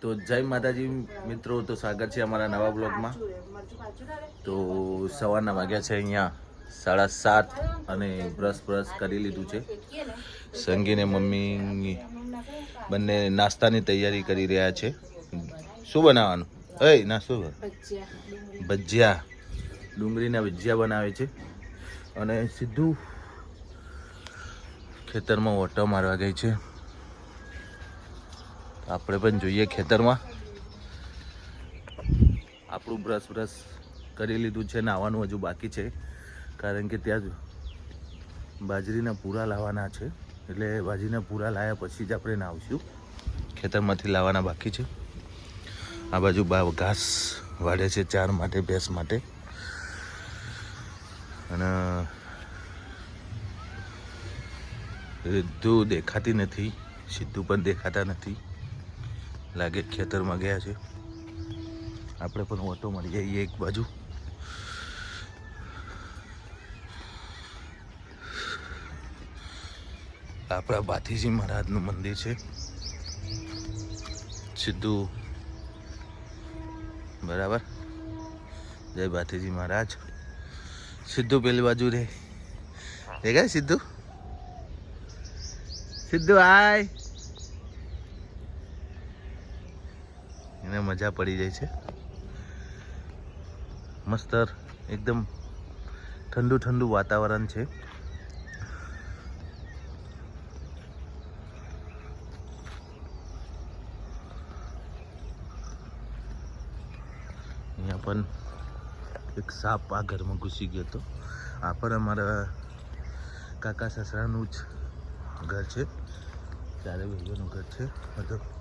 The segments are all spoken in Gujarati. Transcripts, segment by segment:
તો જય માતાજી મિત્રો તો સ્વાગત છે અમારા નવા બ્લોગમાં. તો સવારના વાગ્યા છે અહીંયા સાડા સાત અને બ્રશ બ્રશ કરી લીધું છે. સંગીને મમ્મી બંને નાસ્તાની તૈયારી કરી રહ્યા છે. શું બનાવવાનું? એ ના શું ભજીયા. ડુંગળીના ભજીયા બનાવે છે. અને સીધું ખેતરમાં ઓટો મારવા ગઈ છે. આપણે પણ જોઈએ ખેતરમાં. આપણું બ્રશ બ્રશ કરી લીધું છે, નાવાનું હજુ બાકી છે. કારણ કે ત્યાં બાજરીના પૂરા લાવવાના છે. એટલે બાજરીના પૂરા લાવ્યા પછી જ આપણે નાવશું. ખેતરમાંથી લાવવાના બાકી છે. આ બાજુ બા ઘાસ વાળે છે ચાર માટે, ભેંસ માટે. અને સીધું દેખાતી નથી, સીધું પણ દેખાતા નથી. લાગે ખેતરમાં ગયા છે. આપણે પણ ઓટો મળી જઈએ એક બાજુ. આપણા ભાથીજી મહારાજનું મંદિર છે. સીધું. બરાબર? જય ભાથીજી મહારાજ. સીધું પેલી બાજુ રે. દેખાય સીધું? સીધું હાય મજા પડી જાય છે. મસ્ત એકદમ ઠંડુ ઠંડુ વાતાવરણ છે. અહીંયા પણ એક સાપ આ ઘરમાં ઘૂસી ગયો હતો. આ પણ અમારા કાકા, સસરાનું જ ઘર છે. ચારે ભાઈઓનું ઘર છે. બધું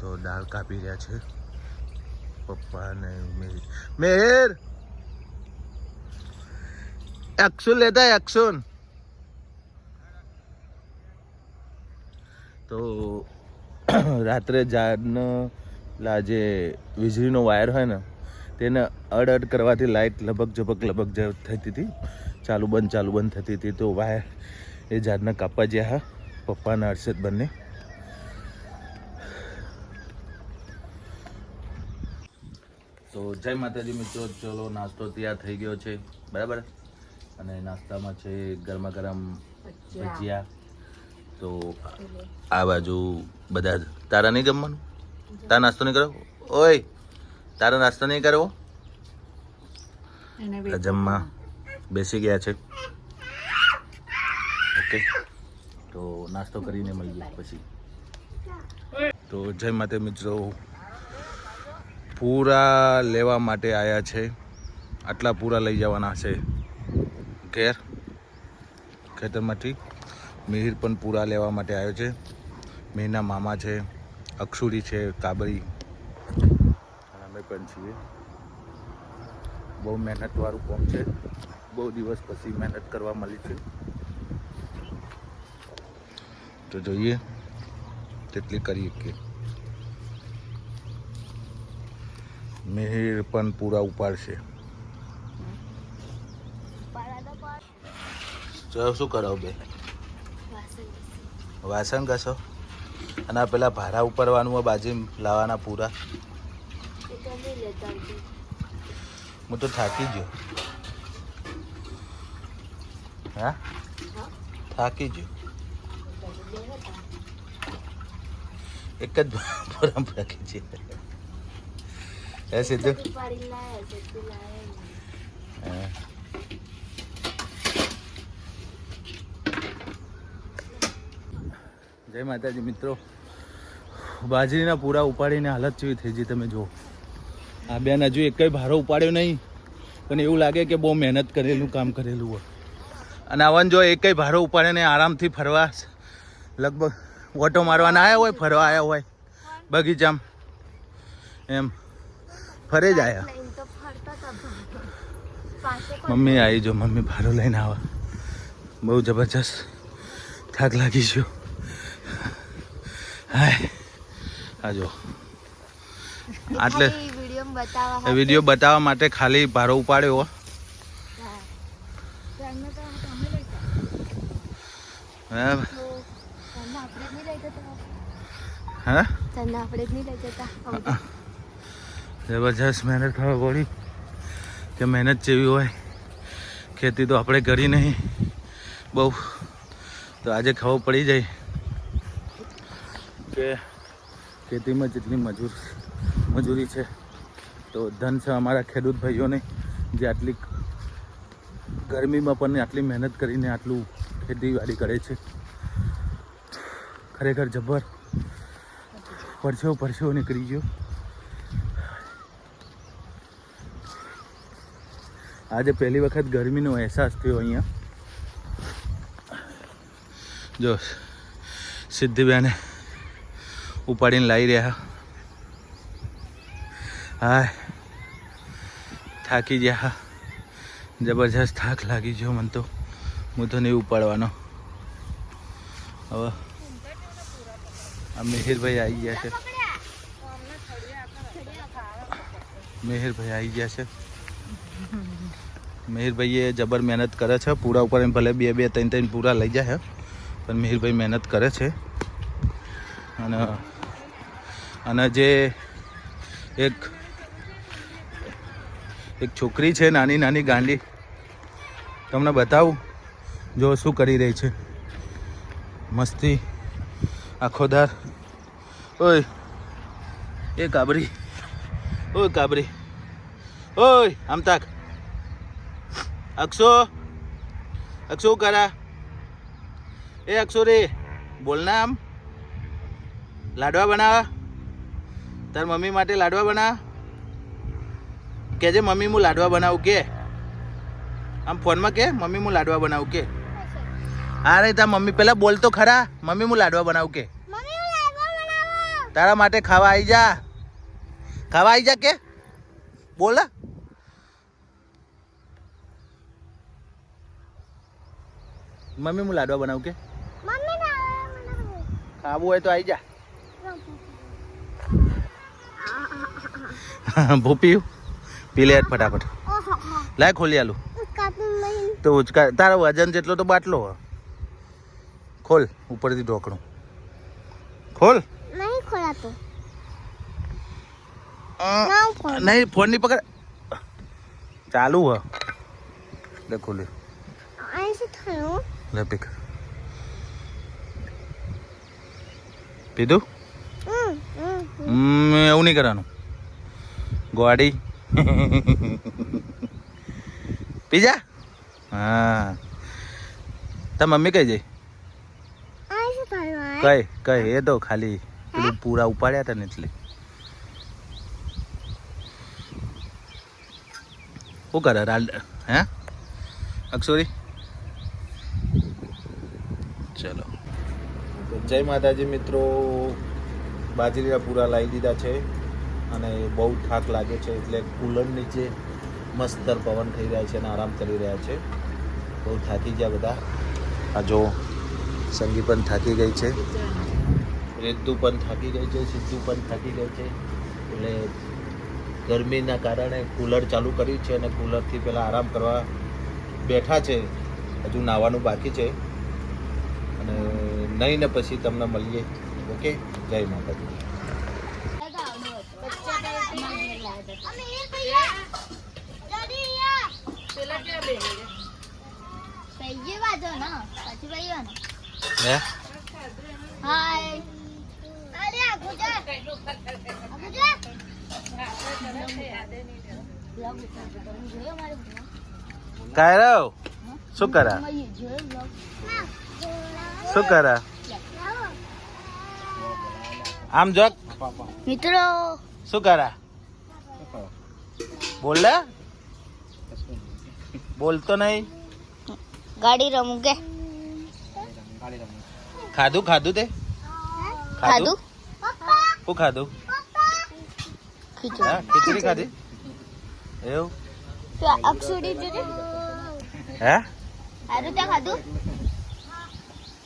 તો દાળ કાપી રહ્યા છે. પપ્પા ને મેહર મેહર! એક્શન લેતા એક્શન તો રાત્રે ઝાડનો જે વીજળીનો વાયર હોય ને, તેને અડ અડ કરવાથી લાઇટ લબક ઝબક લબક થતી હતી, ચાલુ બંધ ચાલુ બંધ થતી હતી, તો વાયર એ ઝાડને કાપવા જ્યાં પપ્પાના હર્ષદ બંને. તો જય માતાજી મિત્રો ચલો નાસ્તો તૈયાર થઈ ગયો છે બરાબર? અને નાસ્તામાં છે ગરમા ગરમ ભજીયા. તો આ બાજુ બધા તારા નહીં જમવાનું તારા નાસ્તો નહીં કરો ઓય તારા નાસ્તો નહીં કરવો? જમવા બેસી ગયા છે. ઓકે. તો નાસ્તો કરીને મળીએ પછી. તો જય માતા મિત્રો. પૂરા લેવા માટે આવ્યા છે. આટલા પૂરા લઈ જવાના છે. ઘેર, ખેતરમાંથી મિહિર પણ પૂરા લેવા માટે આવ્યો છે. મિહિરના મામા છે અક્ષુરી છે, કાબરી. અમે પણ છીએ. બહુ મહેનતવાળું કોમ છે. બહુ દિવસ પછી મહેનત કરવા મળી છે. તો જોઈએ, તેટલી કરીએ કે મિહિર પણ પૂરા ઉપાડશે શું કરો બે? વાસણ ઘસો. અને પેલા ભારા ઉપરવાનું બાજી લાવવાના પૂરા. હું તો થાકી ગયો. હા? થાકી ગયો. એક જ પૂરા રાખી છે. હે સીધું હા જય માતાજી, મિત્રો. બાજરીના પૂરા ઉપાડીને હાલત જેવી થઈ ગઈ તમે જુઓ. આ બેન હજુ એક ભારો ઉપાડ્યો નહીં, પણ એવું લાગે કે બહુ મહેનત કરેલું, કામ કરેલું હોય. અને આવન જો એક ભારો ઉપાડીને આરામથી ફરવા, લગભગ ઓટો મારવાના આવ્યા હોય, ફરવા આવ્યા હોય, બગીચામાં. એમ. ફરે જ આવ્યા મમ્મી આવી જો મમ્મી ભાડું લઈને આવા. બહુ જબરજસ્ત થાક લાગી છું હાય. આ જો. આટલે વીડિયો બતાવવા વીડિયો બતાવવા માટે ખાલી ભારો ઉપાડ્યો. બરાબર. હા? આપણે જ નહીં લઈ જતા. જબરજસ્ત મહેનત કરવા પડી કે મહેનત જેવી હોય. ખેતી તો આપણે કરી નહીં. બહુ. તો આજે ખબર પડી જાય કે ખેતીમાં જેટલી મજૂર, મજૂરી છે, તો ધન છે અમારા ખેડૂત ભાઈઓને જે આટલી ગરમીમાં પણ આટલી મહેનત કરીને આટલું ખેતીવાડી કરે છે. ખરેખર જબર. પરસેવો પરસેવો નીકળી ગયો. આજે પહેલી વખત ગરમીનો અહેસાસ થયો અહીંયા. જો, સિદ્ધિબેને ઉપાડીને લાવી રહ્યા. હા થાકી ગયા. જબરજસ્ત થાક લાગી ગયો મને તો. હું તો નહીં ઉપાડવાનો. હવે આ મિહિરભાઈ આવી ગયા છે. મિહિરભાઈ આવી ગયા છે. મિહિરભાઈએ જબર મહેનત કરે છે. પૂરા ઉપર એમ ભલે બે બે, ત્રણ ત્રણ પૂરા લઈ જાય પણ મિહિરભાઈ મહેનત કરે છે. અને અને જે એક એક છોકરી છે, નાની નાની ગાંડી. તમને બતાવું, જો શું કરી રહી છે. મસ્તી આખોદાર ઓય, એ કાબરી. ઓય કાબરી. ઓય, આમ તાક. અક્ષો. અક્ષો કરા? એ અક્ષો રે બોલના આમ. લાડવા બનાવ. તાર મમ્મી માટે લાડવા બનાવ. કેજે મમ્મી હું લાડવા બનાવું કે. આમ ફોનમાં કે મમ્મી હું લાડવા બનાવું કે. હા રે તાર મમ્મી પહેલાં બોલ તો ખરા. મમ્મી હું લાડવા બનાવું કે. તારા માટે ખાવા આવી જા. ખાવા આવી જા કે. બોલ. મમ્મી હું લાડવા બનાવું કે? ખાવું હોય તો આવી જા. ભૂપી પી લે ફટાફટ. લાય ખોલી આલું. તો ઉચકા તારા વજન જેટલો તો બાટલો. ખોલ ઉપરથી ઢોકણું. ખોલ. નહીં ખોલાતો. નહીં ફોનની પકડ. ચાલુ હ. લે ખોલ્યું લે પીક. પીધું? એવું નહીં કરવાનું. ગોડી પીજા? હા. તાર મમ્મી કઈ જઈ? કઈ કઈ, એ તો ખાલી પેલું પૂરા ઉપાડ્યા હતા ને એટલે. શું કરે? હે? અક્ષોરી? ચલો. જય માતાજી મિત્રો. બાજરીના પૂરા લાવી દીધા છે અને બહુ થાક લાગે છે એટલે કુલર નીચે મસ્ત પવન થઈ રહ્યા છે અને આરામ કરી રહ્યા છે. બહુ થાકી ગયા બધા. આ જો સંગી પણ થાકી ગઈ છે. રેતુ પણ થાકી ગઈ છે, સિદ્ધુ પણ થાકી ગઈ છે. એટલે ગરમીના કારણે કુલર ચાલુ કર્યું છે અને કુલરથી પહેલાં આરામ કરવા બેઠા છે. હજુ નાવાનું બાકી છે. નહીં ને પછી તમને મળીએ. ઓકે જય માતાજી. હાય શું કરા? શું કરા? આમ જો મિત્રો. શું કરા? બોલે? બોલતો નહીં. ગાડી રમું કે ખાધું? ખાધું તે? ખાધું? શું ખાધું? ખીચડી. ખાધી. એવું? અક્ષુડી હે? ખાધું?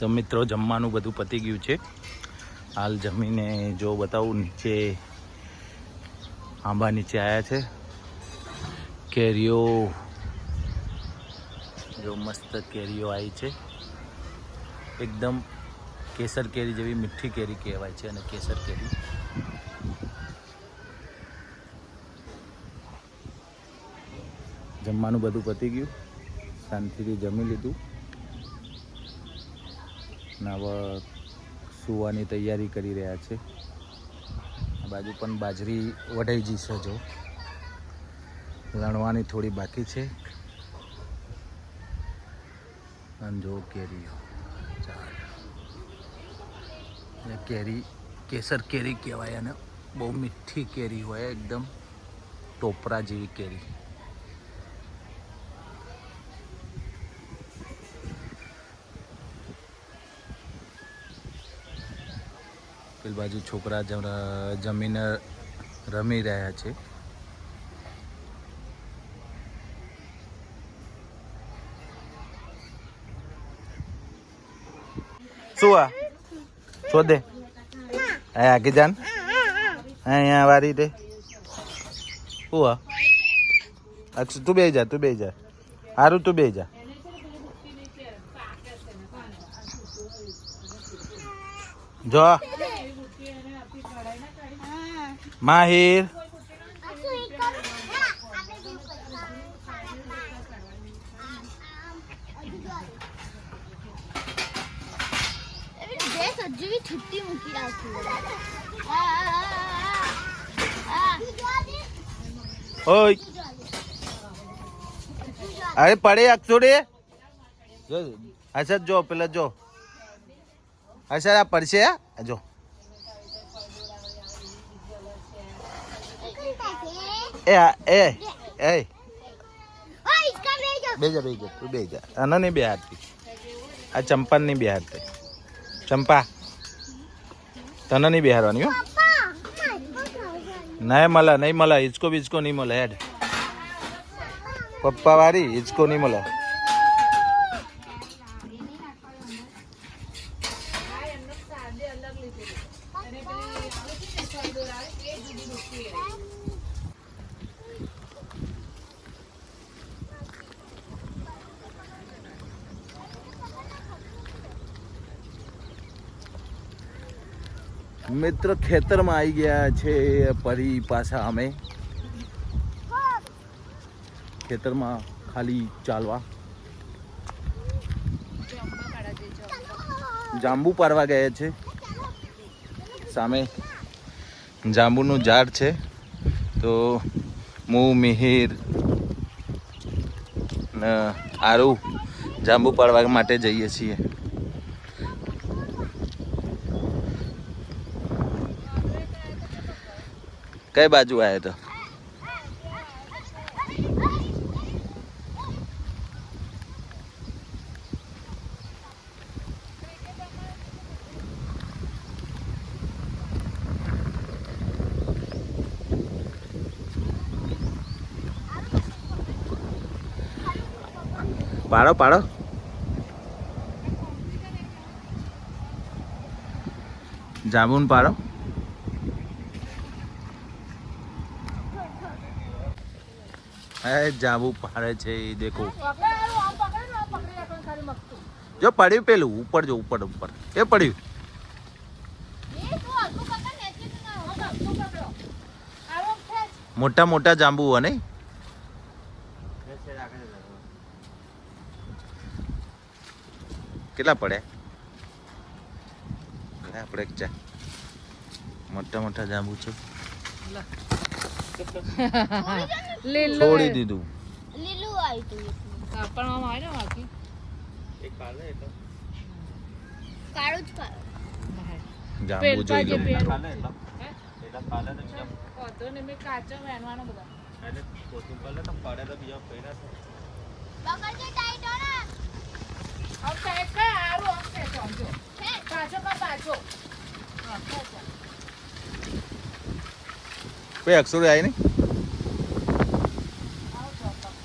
તો મિત્રો, જમવાનું બધું પતી ગયું છે. હાલ જમીને જો બતાવું, નીચે આંબા નીચે આવ્યા છે. કેરીઓ, જો મસ્ત કેરીઓ આવી છે. એકદમ કેસર કેરી જેવી મીઠી કેરી કહેવાય છે અને કેસર કેરી. જમવાનું બધું પતી ગયું. શાંતિથી જમી લીધું. ને હવે સુવાની તૈયારી કરી રહ્યા છે. આ બાજુ પણ બાજરી વઢાઈ ગઈ છે જો. લણવાની થોડી બાકી છે. અને જો કેરીઓ. કેરી, કેસર કેરી કહેવાય અને બહુ મીઠી કેરી હોય એકદમ ટોપરા જેવી કેરી. પેલી બાજુ છોકરા જમ- જમીને રમી રહ્યા છે. શું અહીંયા વારી દે. શું આ? તું બે જા, તું બે જા. હારું, તું બે જા. જો માહિર. છુટ્ટી મૂકી રાખી. ઓય. અરે પડે અક્ષોડે. અસર જો પેલા જો અસર આ પડશે જો. એ એ એ. બેજા બેજા તું બેજા. આના બે હાથી. આ ચંપાની નહીં બે હાથથી ચંપા તને નહીં બિહારવાની હો. નહીં મળે નહીં મળે હિચકો બિચકો નહીં મળે હેડ. પપ્પા વાળી હિચકો નહીં મળે. મિત્ર ખેતરમાં આવી ગયા છે પરી પાછા અમે. ખેતરમાં ખાલી ચાલવા. જાંબુ પારવા ગયા છે. સામે જાંબુનું ઝાડ છે. તો હું મિહિર આરુ જાંબુ પાડવા માટે જઈએ છીએ. કઈ બાજુ આવ્યા તો? પાડો પાડો. જામુન પાડો. એ જાંબુ પાડે છે એ દેખો. જો પડ્યું પેલું ઉપર જો ઉપર ઉપર. એ પડ્યું. મોટા મોટા જાંબુ હોય નહીં? કેટલા પડ્યા? આપણે એક ચા. મોટા મોટા જાંબુ છે. છોડી દીધું. લીલું આવ્યું તું એટલે. કાપડમાં આવે ને બાકી? કાળું જ કાળું જાંબુ જોઈ જે તો. બીજા. વાંધો નહીં, મેં કાચો વહેણવાનો બધા. એટલે પકડજો ટાઈટ હો ને. સાઈડ કર, હારું આમ ખેંચો, આમ જો. પાછો કર, પાછો. હા. કોઈ અક્ષર આવી નહીં આવો જો, પકડ.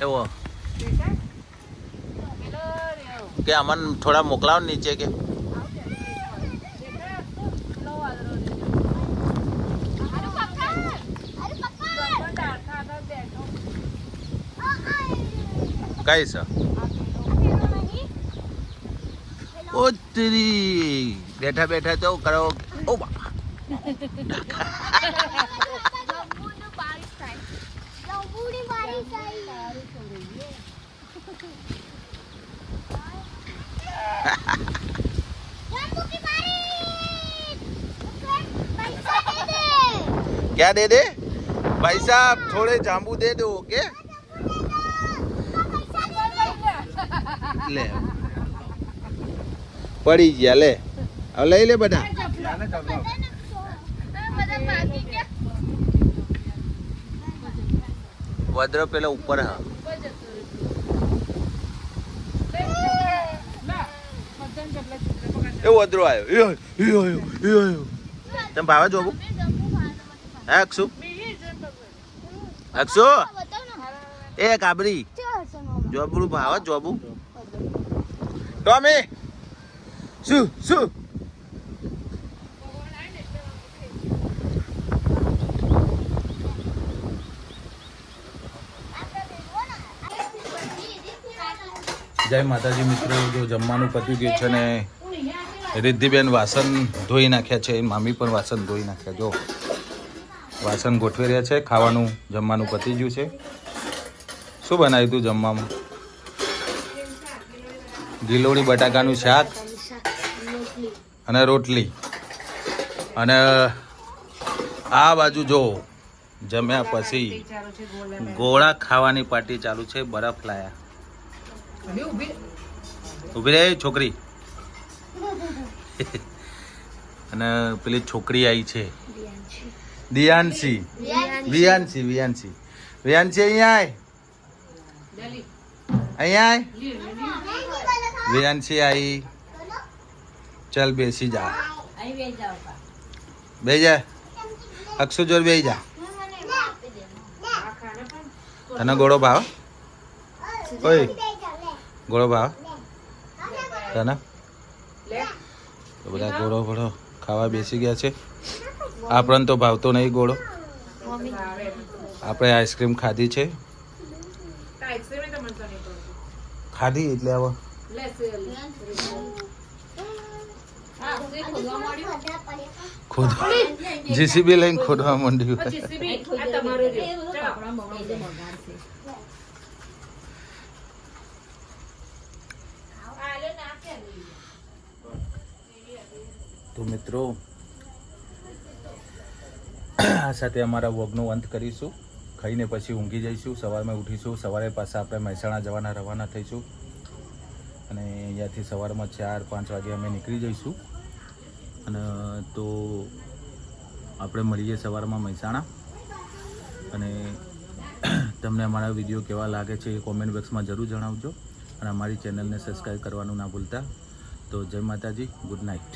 એવો. કે અમન થોડા મોકલાવો નીચે કે. કઈ છે. ઓ બેઠા બેઠા તો કરો. ઓ બા क्या दे दे भाई साहब थोड़े जांबू दे दो ओके લે પડી ગયા લે હવે લઈ લે બધા વદ્ર પેલા ઉપર હા ચિત્ર પકડ એ વદ્રો આવ્યો તમે ભાવે જોબુ હે, અક્ષુ? અક્ષુ? એ કાબરી જોબડું ભાવે જોબુ ટોમી, શું શું? જય માતાજી મિત્રો, જો જમવાનું પતી ગયું છે ને રિદ્ધિબેન વાસણ ધોઈ નાખ્યા છે મામી પણ વાસણ ધોઈ નાખ્યા. જો વાસણ ગોઠવી રહ્યા છે ખાવાનું જમવાનું પતી ગયું છે. શું બનાવ્યું તું જમવામાં? ગીલોડી બટાકાનું શાક અને રોટલી. અને આ બાજુ જો જમ્યા પછી ગોળ ખાવાની પાર્ટી ચાલુ છે બરફ લાયા. ઊભી રહે છોકરી. અને પેલી છોકરી આવી છે. દિયાનસી વિયાનસી વિયાનસી વિયાનસી અહીંયા આય. અહીંયા આય. વિયાનસી આવી ચાલ બેસી જા. બે જા. અક્ષુ જોર બે જા. તને ગોળો ભાવ? ઓય. ગોળો ભાવ? તને? તો બધા ગોળો ગોળો ખાવા બેસી ગયા છે. આપણને તો ભાવતો નહીં ગોળો. આપણે આઈસ્ક્રીમ ખાધી છે. ખાધી એટલે હવે જીસીબી લઈને ખોદવા માંડ્યું પછી સીબી આ તમારું રહ્યું ચલો આ લે ના કે તો મિત્રો, આ સાથે અમારા વોગનો અંત કરીશું. ખાઈને પછી ઊંઘી જઈશું, સવારમાં ઉઠીશું, સવારે પાછા આપણે મહેસાણા જવાના રવાના થઈશું. અને અહીંયાથી સવારમાં ચાર, પાંચ વાગે અમે નીકળી જઈશું. અને તો આપણે મળીએ સવારમાં મહેસાણા. અને તમને અમારા વીડિયો કેવા લાગે છે એ કોમેન્ટ બોક્સમાં જરૂર જણાવજો. અને અમારી ચેનલને સબસ્ક્રાઈબ કરવાનું ના ભૂલતા. તો જય માતાજી ગુડ નાઇટ